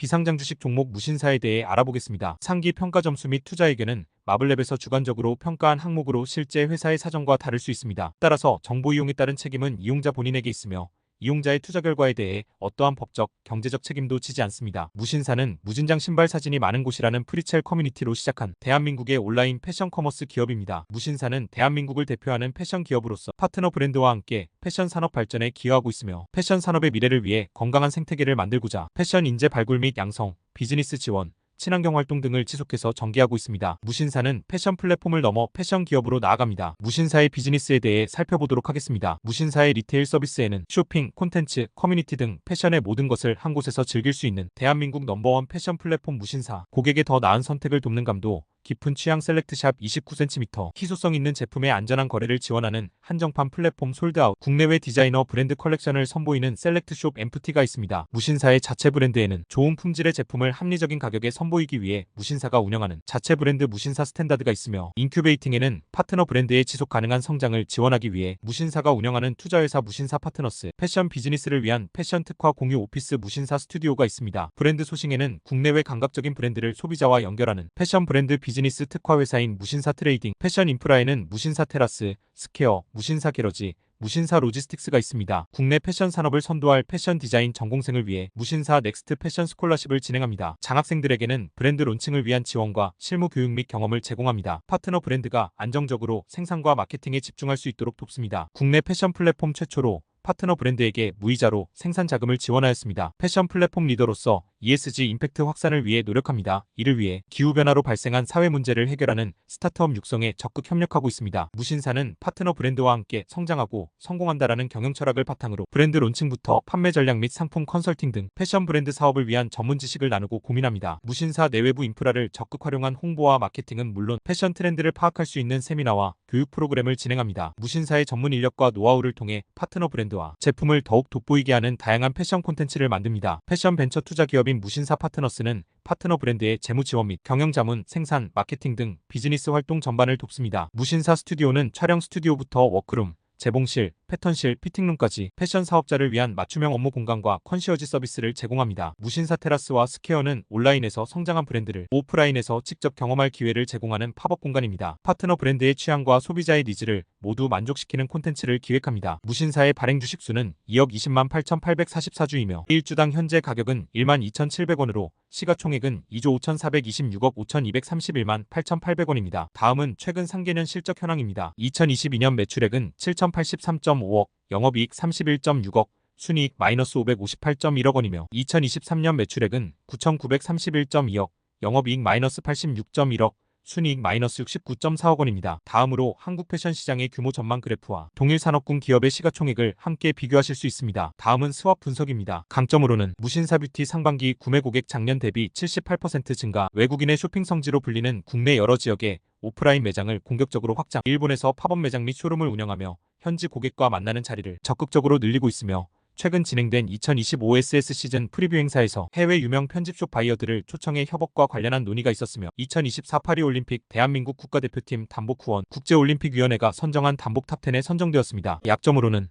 비상장 주식 종목 무신사에 대해 알아보겠습니다. 상기 평가 점수 및 투자 의견은 마블랩에서 주관적으로 평가한 항목으로 실제 회사의 사정과 다를 수 있습니다. 따라서 정보 이용에 따른 책임은 이용자 본인에게 있으며 이용자의 투자 결과에 대해 어떠한 법적, 경제적 책임도 지지 않습니다. 무신사는 무진장 신발 사진이 많은 곳이라는 프리첼 커뮤니티로 시작한 대한민국의 온라인 패션 커머스 기업입니다. 무신사는 대한민국을 대표하는 패션 기업으로서 파트너 브랜드와 함께 패션 산업 발전에 기여하고 있으며 패션 산업의 미래를 위해 건강한 생태계를 만들고자 패션 인재 발굴 및 양성, 비즈니스 지원, 친환경 활동 등을 지속해서 전개하고 있습니다. 무신사는 패션 플랫폼을 넘어 패션 기업으로 나아갑니다. 무신사의 비즈니스에 대해 살펴보도록 하겠습니다. 무신사의 리테일 서비스에는 쇼핑, 콘텐츠, 커뮤니티 등 패션의 모든 것을 한 곳에서 즐길 수 있는 대한민국 넘버원 패션 플랫폼 무신사. 고객의 더 나은 선택을 돕는 감도, 깊은 취향 셀렉트샵 29cm, 희소성 있는 제품의 안전한 거래를 지원하는 한정판 플랫폼 솔드아웃, 국내외 디자이너 브랜드 컬렉션을 선보이는 셀렉트숍 엠프티가 있습니다. 무신사의 자체 브랜드에는 좋은 품질의 제품을 합리적인 가격에 선보이기 위해 무신사가 운영하는 자체 브랜드 무신사 스탠다드가 있으며 인큐베이팅에는 파트너 브랜드의 지속 가능한 성장을 지원하기 위해 무신사가 운영하는 투자회사 무신사 파트너스, 패션 비즈니스를 위한 패션 특화 공유 오피스 무신사 스튜디오가 있습니다. 브랜드 소싱에는 국내외 감각적인 브랜드를 소비자와 연결하는 패션 브랜드 비 즈니스 특화 회사인 무신사 트레이딩, 패션 인프라에는 무신사 테라스, 스퀘어, 무신사 게러지, 무신사 로지스틱스가 있습니다. 국내 패션 산업을 선도할 패션 디자인 전공생을 위해 무신사 넥스트 패션 스콜러십을 진행합니다. 장학생들에게는 브랜드 론칭을 위한 지원과 실무 교육 및 경험을 제공합니다. 파트너 브랜드가 안정적으로 생산과 마케팅에 집중할 수 있도록 돕습니다. 국내 패션 플랫폼 최초로 파트너 브랜드에게 무이자로 생산 자금을 지원하였습니다. 패션 플랫폼 리더로서 ESG 임팩트 확산을 위해 노력합니다. 이를 위해 기후변화로 발생한 사회 문제를 해결하는 스타트업 육성에 적극 협력하고 있습니다. 무신사는 파트너 브랜드와 함께 성장하고 성공한다라는 경영 철학을 바탕으로 브랜드 론칭부터 판매 전략 및 상품 컨설팅 등 패션 브랜드 사업을 위한 전문 지식을 나누고 고민합니다. 무신사 내외부 인프라를 적극 활용한 홍보와 마케팅은 물론 패션 트렌드를 파악할 수 있는 세미나와 교육 프로그램을 진행합니다. 무신사의 전문 인력과 노하우를 통해 파트너 브랜드와 제품을 더욱 돋보이게 하는 다양한 패션 콘텐츠를 만듭니다. 패션 벤처 투자 기업인 무신사 파트너스는 파트너 브랜드의 재무 지원 및 경영 자문, 생산, 마케팅 등 비즈니스 활동 전반을 돕습니다. 무신사 스튜디오는 촬영 스튜디오부터 워크룸, 재봉실, 패턴실, 피팅룸까지 패션 사업자를 위한 맞춤형 업무 공간과 컨시어지 서비스를 제공합니다. 무신사 테라스와 스퀘어는 온라인에서 성장한 브랜드를 오프라인에서 직접 경험할 기회를 제공하는 팝업 공간입니다. 파트너 브랜드의 취향과 소비자의 니즈를 모두 만족시키는 콘텐츠를 기획합니다. 무신사의 발행 주식수는 2억 20만 8,844주이며 1주당 현재 가격은 1만 2,700원으로 시가총액은 2조 5,426억 5,231만 8,800원입니다. 다음은 최근 상계년 실적 현황입니다. 2022년 매출액은 7,083.5 억, 영업이익 31.6억, 순이익 마이너스 558.1억 원이며 2023년 매출액은 9,931.2억, 영업이익 마이너스 86.1억, 순이익 마이너스 69.4억 원입니다. 다음으로 한국 패션 시장의 규모 전망 그래프와 동일 산업군 기업의 시가총액을 함께 비교하실 수 있습니다. 다음은 스왑 분석입니다. 강점으로는 무신사 뷰티 상반기 구매 고객 작년 대비 78% 증가, 외국인의 쇼핑 성지로 불리는 국내 여러 지역에 오프라인 매장을 공격적으로 확장, 일본에서 팝업 매장 및 쇼룸을 운영하며 현지 고객과 만나는 자리를 적극적으로 늘리고 있으며 최근 진행된 2025 SS 시즌 프리뷰 행사에서 해외 유명 편집숍 바이어들을 초청해 협업과 관련한 논의가 있었으며 2024 파리 올림픽 대한민국 국가대표팀 단복 후원 국제올림픽위원회가 선정한 단복 탑10에 선정되었습니다. 약점으로는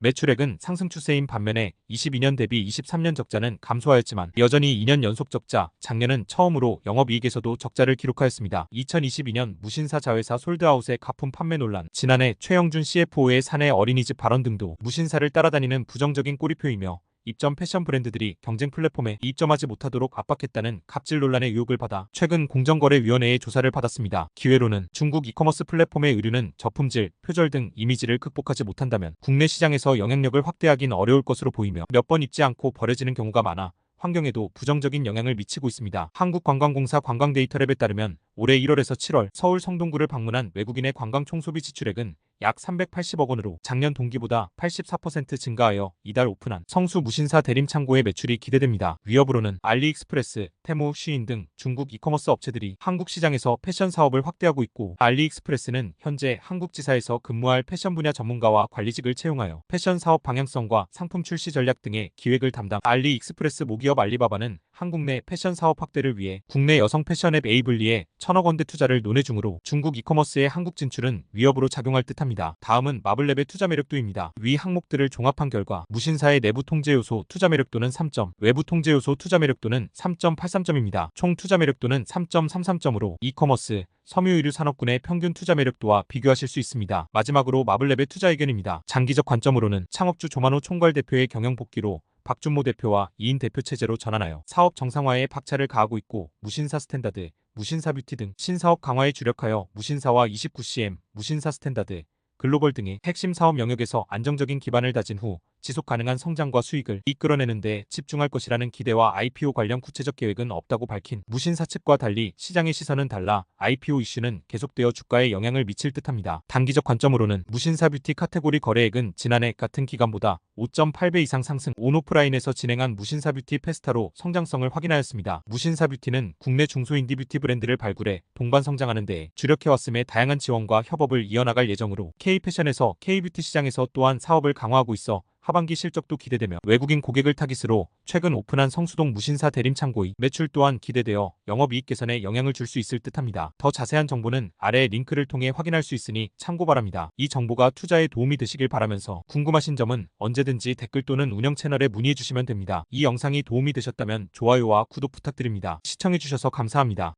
매출액은 상승 추세인 반면에 22년 대비 23년 적자는 감소하였지만 여전히 2년 연속 적자, 작년은 처음으로 영업이익에서도 적자를 기록하였습니다. 2022년 무신사 자회사 솔드아웃의 가품 판매 논란, 지난해 최영준 CFO의 사내 어린이집 발언 등도 무신사를 따라다니는 부정적인 꼬리표이며 입점 패션 브랜드들이 경쟁 플랫폼에 입점하지 못하도록 압박했다는 갑질 논란의 의혹을 받아 최근 공정거래위원회의 조사를 받았습니다. 기회로는 중국 이커머스 플랫폼의 의류는 저품질, 표절 등 이미지를 극복하지 못한다면 국내 시장에서 영향력을 확대하긴 어려울 것으로 보이며 몇 번 입지 않고 버려지는 경우가 많아 환경에도 부정적인 영향을 미치고 있습니다. 한국관광공사 관광데이터랩에 따르면 올해 1월에서 7월 서울 성동구를 방문한 외국인의 관광 총소비 지출액은 약 380억 원으로 작년 동기보다 84% 증가하여 이달 오픈한 성수 무신사 대림 창고의 매출이 기대됩니다. 위협으로는 알리익스프레스, 테무, 쉬인 등 중국 이커머스 업체들이 한국 시장에서 패션 사업을 확대하고 있고 알리익스프레스는 현재 한국 지사에서 근무할 패션 분야 전문가와 관리직을 채용하여 패션 사업 방향성과 상품 출시 전략 등의 기획을 담당 알리익스프레스 모기업 알리바바는 한국 내 패션 사업 확대를 위해 국내 여성 패션 앱 에이블리에 천억 원대 투자를 논의 중으로 중국 이커머스의 한국 진출은 위협으로 작용할 듯합니다. 듯합니다. 다음은 마블랩의 투자 매력도입니다. 위 항목들을 종합한 결과 무신사의 내부 통제 요소 투자 매력도는 3점, 외부 통제 요소 투자 매력도는 3.83점입니다. 총 투자 매력도는 3.33점으로 이커머스, 섬유의류 산업군의 평균 투자 매력도와 비교하실 수 있습니다. 마지막으로 마블랩의 투자 의견입니다. 장기적 관점으로는 창업주 조만호 총괄 대표의 경영 복귀로 박준모 대표와 2인 대표 체제로 전환하여 사업 정상화에 박차를 가하고 있고 무신사 스탠다드, 무신사 뷰티 등 신사업 강화에 주력하여 무신사와 29cm, 무신사 스탠다드, 글로벌 등의 핵심 사업 영역에서 안정적인 기반을 다진 후 지속 가능한 성장과 수익을 이끌어내는 데 집중할 것이라는 기대와 IPO 관련 구체적 계획은 없다고 밝힌 무신사 측과 달리 시장의 시선은 달라 IPO 이슈는 계속되어 주가에 영향을 미칠 듯합니다. 단기적 관점으로는 무신사 뷰티 카테고리 거래액은 지난해 같은 기간보다 5.8배 이상 상승 온오프라인에서 진행한 무신사 뷰티 페스타로 성장성을 확인하였습니다. 무신사 뷰티는 국내 중소인디 뷰티 브랜드를 발굴해 동반 성장하는 데 주력해왔음에 다양한 지원과 협업을 이어나갈 예정으로 K패션에서 K뷰티 시장에서 또한 사업을 강화하고 있어 하반기 실적도 기대되며 외국인 고객을 타깃으로 최근 오픈한 성수동 무신사 대림 창고의 매출 또한 기대되어 영업이익 개선에 영향을 줄 수 있을 듯합니다. 더 자세한 정보는 아래 링크를 통해 확인할 수 있으니 참고 바랍니다. 이 정보가 투자에 도움이 되시길 바라면서 궁금하신 점은 언제든지 댓글 또는 운영 채널에 문의해 주시면 됩니다. 이 영상이 도움이 되셨다면 좋아요와 구독 부탁드립니다. 시청해 주셔서 감사합니다.